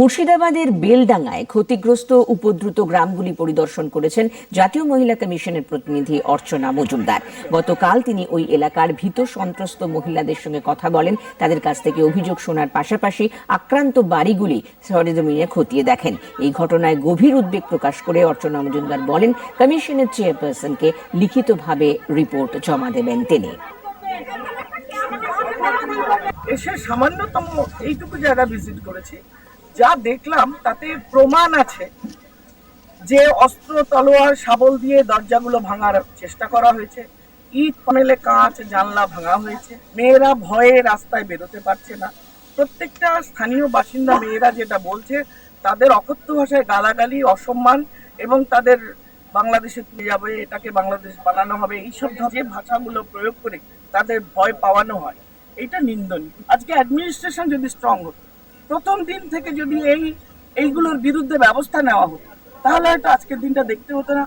মুর্শিদাবাদের বেলডাঙ্গায় ক্ষতিগ্রস্ত উপদ্রুত গ্রামগুলি পরিদর্শন করেছেন জাতীয় মহিলা কমিশনের প্রতিনিধি অর্চনা মজুমদার। গতকাল তিনি ওই এলাকার ভীত সন্ত্রস্ত মহিলাদের সঙ্গে কথা বলেন। তাদের কাছ থেকে অভিযোগ শোনার পাশাপাশি আক্রান্ত বাড়িগুলি সরেজমিনে খতিয়ে দেখেন। এই ঘটনায় গভীর উদ্বেগ প্রকাশ করে অর্চনা মজুমদার বলেন, কমিশনের চেয়ারপারসনকে লিখিতভাবে রিপোর্ট জমা দেবেন তিনি। এসে সামান্যতম এইটুকু জায়গা ভিজিট করেছি। যা দেখলাম, তাতে প্রমাণ আছে যে অস্ত্র, তলোয়ার, শাবল দিয়ে দরজাগুলো ভাঙার চেষ্টা করা হয়েছে। ইট পানেলে কাঁচ, জানলা ভাঙা হয়েছে। মেয়েরা ভয়ে রাস্তায় বেরোতে পারছে না। প্রত্যেকটা স্থানীয় বাসিন্দা মেয়েরা যেটা বলছে, তাদের অকথ্য ভাষায় গালাগালি, অসম্মান এবং তাদের বাংলাদেশে তুলে যাবে, এটাকে বাংলাদেশ বানানো হবে, এইসব যে ভাষাগুলো প্রয়োগ করে তাদের ভয় পাওয়ানো হয়, এটা নিন্দনীয়। আজকে অ্যাডমিনিস্ট্রেশন যদি স্ট্রং হতো প্রথম দিন থেকে যদি এই, এইগুলোর বিরুদ্ধে ব্যবস্থা নেওয়া হতো, তাহলে হয়তো আজকের দিনটা দেখতে হতো না।